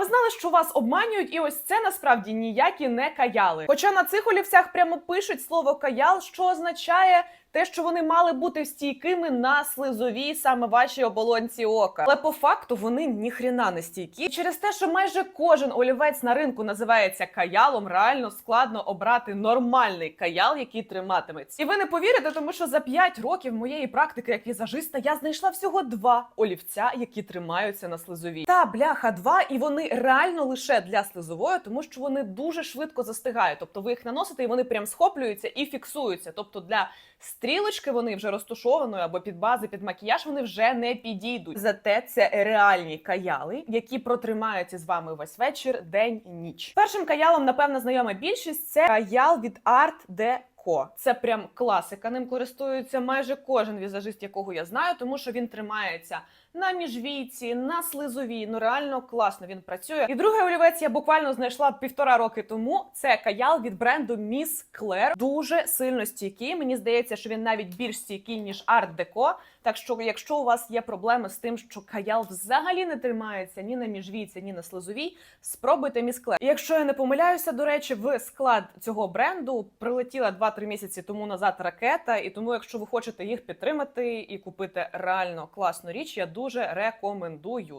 ви знали, що вас обманюють, і ось це насправді ніякі не каяли. Хоча на цих олівцях прямо пишуть слово каял, що означає. Те, що вони мали бути стійкими на слизовій саме вашій оболонці ока, але по факту вони ніхрена не стійкі. Через те, що майже кожен олівець на ринку називається каялом, реально складно обрати нормальний каял, який триматиметься. І ви не повірите, тому що за 5 років моєї практики як візажиста я знайшла всього два олівця, які тримаються на слизовій. Та бляха, два, і вони реально лише для слизової, тому що вони дуже швидко застигають. Тобто ви їх наносите, і вони прям схоплюються і фіксуються. Тобто для стрілочки вони вже розтушованою або під бази, під макіяж вони вже не підійдуть. Зате це реальні каяли, які протримаються з вами весь вечір, день і ніч. Першим каялом, напевно, знайома більшість це каял від Art Deco. Це прям класика. Ним користується майже кожен візажист, якого я знаю, тому що він тримається на міжвійці, на слизовій. Ну реально класно він працює. І другий олівець я буквально знайшла півтора роки тому. Це каял від бренду Miss Claire. Дуже сильно стійкий. Мені здається, що він навіть більш стійкий ніж Art Deco. Так що, якщо у вас є проблеми з тим, що каял взагалі не тримається ні на міжвійці, ні на слизовій, спробуйте Miss Claire. І якщо я не помиляюся, до речі, в склад цього бренду прилетіла 2-3 місяці тому назад ракета. І тому, якщо ви хочете їх підтримати і купити реально класну річ, я дуже рекомендую.